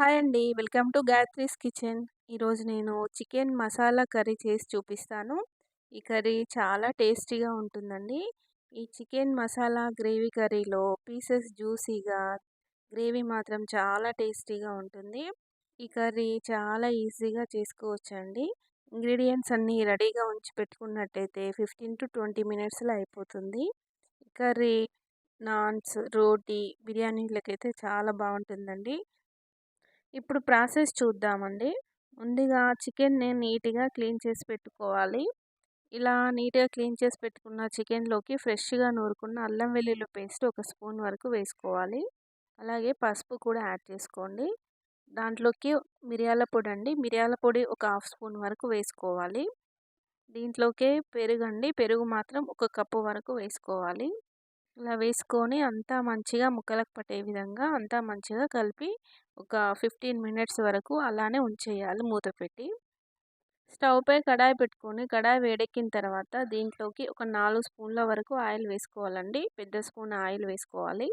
Hi అండి. Welcome to Gayatri's kitchen. ఈరోజు నేను చికెన్ మసాలా కర్రీ చేసి చూపిస్తాను. ఈ కర్రీ చాలా టేస్టీగా ఉంటుందండి. ఈ చికెన్ మసాలా గ్రేవీ కర్రీలో పీసెస్ జ్యూసీగా గ్రేవీ మాత్రం చాలా టేస్టీగా ఉంటుంది. ఈ కర్రీ చాలా ఈజీగా చేసుకోవచ్చండి. ఇంగ్రీడియంట్స్ అన్నీ రెడీగా ఉంచి పెట్టుకున్నట్టయితే ఫిఫ్టీన్ టు ట్వంటీ మినిట్స్లో అయిపోతుంది. కర్రీ నాన్స్ రోటీ బిర్యానీలకైతే చాలా బాగుంటుందండి. ఇప్పుడు ప్రాసెస్ చూద్దామండి. ముందుగా చికెన్ని నీట్గా క్లీన్ చేసి పెట్టుకోవాలి. ఇలా నీట్గా క్లీన్ చేసి పెట్టుకున్న చికెన్లోకి ఫ్రెష్గా నూరుకున్న అల్లం వెల్లుల్లి పేస్ట్ ఒక స్పూన్ వరకు వేసుకోవాలి. అలాగే పసుపు కూడా యాడ్ చేసుకోండి. దాంట్లోకి మిరియాల పొడి అండి మిరియాల పొడి ఒక హాఫ్ స్పూన్ వరకు వేసుకోవాలి. దీంట్లోకే పెరుగు అండి పెరుగు మాత్రం ఒక కప్పు వరకు వేసుకోవాలి. ఇలా వేసుకొని అంతా మంచిగా ముక్కలకు పట్టే విధంగా అంతా మంచిగా కలిపి ఒక ఫిఫ్టీన్ మినిట్స్ వరకు అలానే ఉంచేయాలి మూత పెట్టి. స్టవ్ పై కడాయి పెట్టుకొని కడాయి వేడెక్కిన తర్వాత దీంట్లోకి ఒక నాలుగు స్పూన్ల వరకు ఆయిల్ వేసుకోవాలండి. పెద్ద స్పూన్ ఆయిల్ వేసుకోవాలి.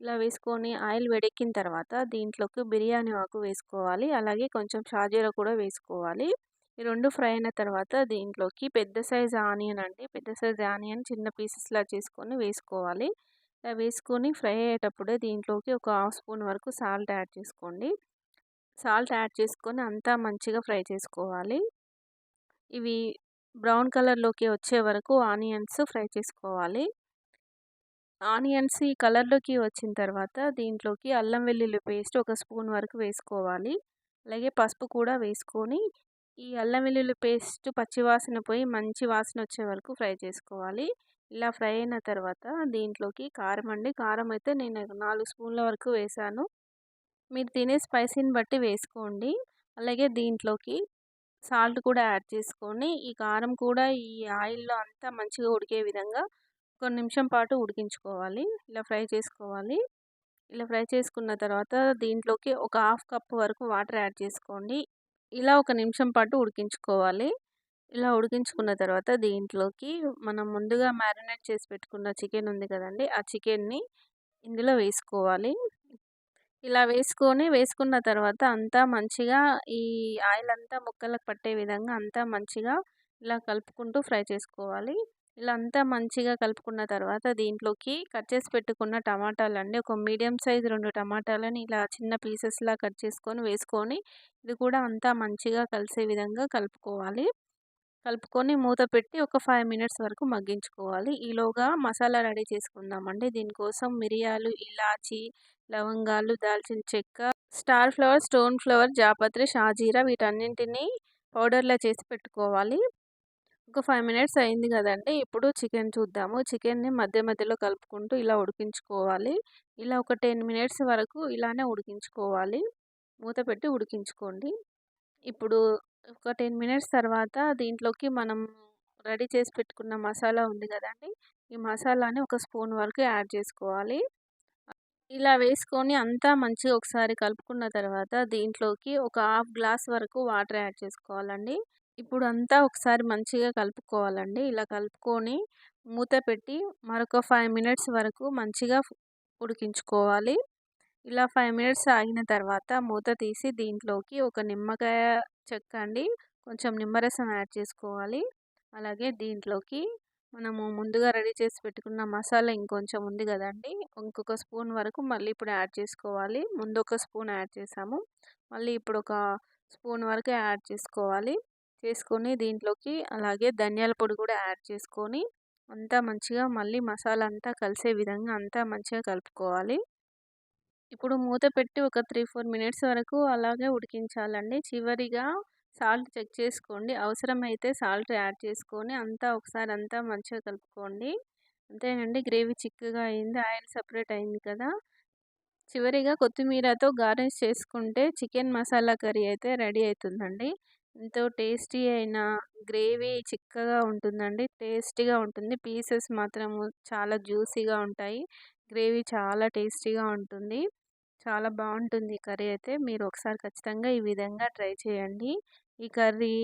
ఇలా వేసుకొని ఆయిల్ వేడెక్కిన తర్వాత దీంట్లోకి బిర్యానీ ఆకు వేసుకోవాలి. అలాగే కొంచెం షాజీరా కూడా వేసుకోవాలి. ఈ రెండు ఫ్రై అయిన తర్వాత దీంట్లోకి పెద్ద సైజ్ ఆనియన్ అండి. పెద్ద సైజ్ ఆనియన్ చిన్న పీసెస్లా చేసుకొని వేసుకోవాలి. వేసుకొని ఫ్రై అయ్యేటప్పుడే దీంట్లోకి ఒక హాఫ్ స్పూన్ వరకు సాల్ట్ యాడ్ చేసుకోండి. సాల్ట్ యాడ్ చేసుకొని అంతా మంచిగా ఫ్రై చేసుకోవాలి. ఇవి బ్రౌన్ కలర్లోకి వచ్చే వరకు ఆనియన్స్ ఫ్రై చేసుకోవాలి. ఆనియన్స్ ఈ కలర్లోకి వచ్చిన తర్వాత దీంట్లోకి అల్లం వెల్లుల్లి పేస్ట్ ఒక స్పూన్ వరకు వేసుకోవాలి. అలాగే పసుపు కూడా వేసుకొని ఈ అల్లం వెల్లుల్లి పేస్ట్ పచ్చివాసన పోయి మంచి వాసన వచ్చే వరకు ఫ్రై చేసుకోవాలి. ఇలా ఫ్రై అయిన తర్వాత దీంట్లోకి కారం అండి. కారం అయితే నేను నాలుగు స్పూన్ల వరకు వేసాను. మీరు తినే స్పైసీని బట్టి వేసుకోండి. అలాగే దీంట్లోకి సాల్ట్ కూడా యాడ్ చేసుకొని ఈ కారం కూడా ఈ ఆయిల్లో అంతా మంచిగా ఉడికే విధంగా కొన్ని నిమిషం పాటు ఉడికించుకోవాలి. ఇలా ఫ్రై చేసుకోవాలి. ఇలా ఫ్రై చేసుకున్న తర్వాత దీంట్లోకి ఒక హాఫ్ కప్ వరకు వాటర్ యాడ్ చేసుకోండి. ఇలా ఒక నిమిషం పాటు ఉడికించుకోవాలి. ఇలా ఉడికించుకున్న తర్వాత దీంట్లోకి మనం ముందుగా మ్యారినేట్ చేసి పెట్టుకున్న చికెన్ ఉంది కదండి ఆ చికెన్ని ఇందులో వేసుకోవాలి. ఇలా వేసుకొని వేసుకున్న తర్వాత అంతా మంచిగా ఈ ఆయిల్ అంతా ముక్కలకు పట్టే విధంగా అంతా మంచిగా ఇలా కలుపుకుంటూ ఫ్రై చేసుకోవాలి. ఇలా అంతా మంచిగా కలుపుకున్న తర్వాత దీంట్లోకి కట్ చేసి పెట్టుకున్న టమాటాలండి. ఒక మీడియం సైజ్ రెండు టమాటాలని ఇలా చిన్న పీసెస్లా కట్ చేసుకొని వేసుకొని ఇది కూడా అంతా మంచిగా కలిసే విధంగా కలుపుకోవాలి. కలుపుకొని మూత పెట్టి ఒక ఫైవ్ మినిట్స్ వరకు మగ్గించుకోవాలి. ఈలోగా మసాలా రెడీ చేసుకుందామండి. దీనికోసం మిరియాలు ఇలాచి లవంగాలు దాల్చిన చెక్క స్టార్ ఫ్లవర్ స్టోన్ ఫ్లవర్ జాపత్రి షాజీరా వీటన్నింటినీ పౌడర్లా చేసి పెట్టుకోవాలి. ఒక ఫైవ్ మినిట్స్ అయింది కదండి. ఇప్పుడు చికెన్ చూద్దాము. చికెన్ని మధ్య మధ్యలో కలుపుకుంటూ ఇలా ఉడికించుకోవాలి. ఇలా ఒక టెన్ మినిట్స్ వరకు ఇలానే ఉడికించుకోవాలి. మూత పెట్టి ఉడికించుకోండి. ఇప్పుడు ఒక టెన్ మినిట్స్ తర్వాత దీంట్లోకి మనం రెడీ చేసి పెట్టుకున్న మసాలా ఉంది కదండి. ఈ మసాలాని ఒక స్పూన్ వరకు యాడ్ చేసుకోవాలి. ఇలా వేసుకొని అంతా మంచిగా ఒకసారి కలుపుకున్న తర్వాత దీంట్లోకి ఒక హాఫ్ గ్లాస్ వరకు వాటర్ యాడ్ చేసుకోవాలండి. ఇప్పుడు అంతా ఒకసారి మంచిగా కలుపుకోవాలండి. ఇలా కలుపుకొని మూత పెట్టి మరొక ఫైవ్ మినిట్స్ వరకు మంచిగా ఉడికించుకోవాలి. ఇలా ఫైవ్ మినిట్స్ ఆగిన తర్వాత మూత తీసి దీంట్లోకి ఒక నిమ్మకాయ చెక్క అండి కొంచెం నిమ్మరసం యాడ్ చేసుకోవాలి. అలాగే దీంట్లోకి మనము ముందుగా రెడీ చేసి పెట్టుకున్న మసాలా ఇంకొంచెం ఉంది కదండి ఇంకొక స్పూన్ వరకు మళ్ళీ ఇప్పుడు యాడ్ చేసుకోవాలి. ముందు ఒక స్పూన్ యాడ్ చేసాము మళ్ళీ ఇప్పుడు ఒక స్పూన్ వరకు యాడ్ చేసుకోవాలి. చేసుకొని దీంట్లోకి అలాగే ధనియాల పొడి కూడా యాడ్ చేసుకొని అంతా మంచిగా మళ్ళీ మసాలా అంతా కలిసే విధంగా అంతా మంచిగా కలుపుకోవాలి. ఇప్పుడు మూత పెట్టి ఒక త్రీ ఫోర్ మినిట్స్ వరకు అలాగే ఉడికించాలండి. చివరిగా సాల్ట్ చెక్ చేసుకోండి. అవసరమైతే సాల్ట్ యాడ్ చేసుకొని అంతా ఒకసారి అంతా మంచిగా కలుపుకోండి. అంతేనండి గ్రేవీ చిక్కగా అయింది ఆయిల్ సపరేట్ అయింది కదా. చివరిగా కొత్తిమీరతో గార్నిష్ చేసుకుంటే చికెన్ మసాలా కర్రీ అయితే రెడీ అవుతుందండి. ఎంతో టేస్టీ అయిన గ్రేవీ చిక్కగా ఉంటుందండి. టేస్టీగా ఉంటుంది. పీసెస్ మాత్రం చాలా జ్యూసీగా ఉంటాయి. గ్రేవీ చాలా టేస్టీగా ఉంటుంది. చాలా బాగుంటుంది కర్రీ అయితే. మీరు ఒకసారి ఖచ్చితంగా ఈ విధంగా ట్రై చేయండి. ఈ కర్రీ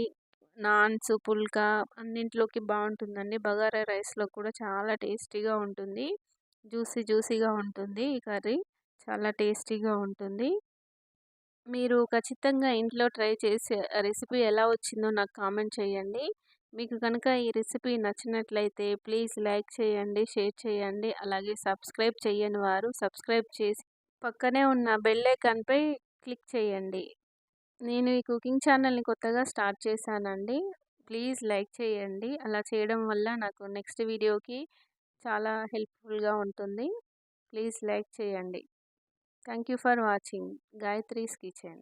నాన్స్ పుల్కా అన్నింటిలోకి బాగుంటుందండి. బగారా రైస్లో కూడా చాలా టేస్టీగా ఉంటుంది. జ్యూసీ జ్యూసీగా ఉంటుంది ఈ కర్రీ. చాలా టేస్టీగా ఉంటుంది. మీరు ఖచ్చితంగా ఇంట్లో ట్రై చేసి రెసిపీ ఎలా వచ్చిందో నాకు కామెంట్ చేయండి. మీకు కనుక ఈ రెసిపీ నచ్చినట్లయితే ప్లీజ్ లైక్ చేయండి షేర్ చేయండి. అలాగే సబ్స్క్రైబ్ చేయని వారు సబ్స్క్రైబ్ చేసి పక్కనే ఉన్న బెల్ ఐకాన్పై క్లిక్ చేయండి. నేను ఈ కుకింగ్ ఛానల్ని కొత్తగా స్టార్ట్ చేశానండి. ప్లీజ్ లైక్ చేయండి. అలా చేయడం వల్ల నాకు నెక్స్ట్ వీడియోకి చాలా హెల్ప్ఫుల్గా ఉంటుంది. ప్లీజ్ లైక్ చేయండి. Thank you for watching Gayatri's kitchen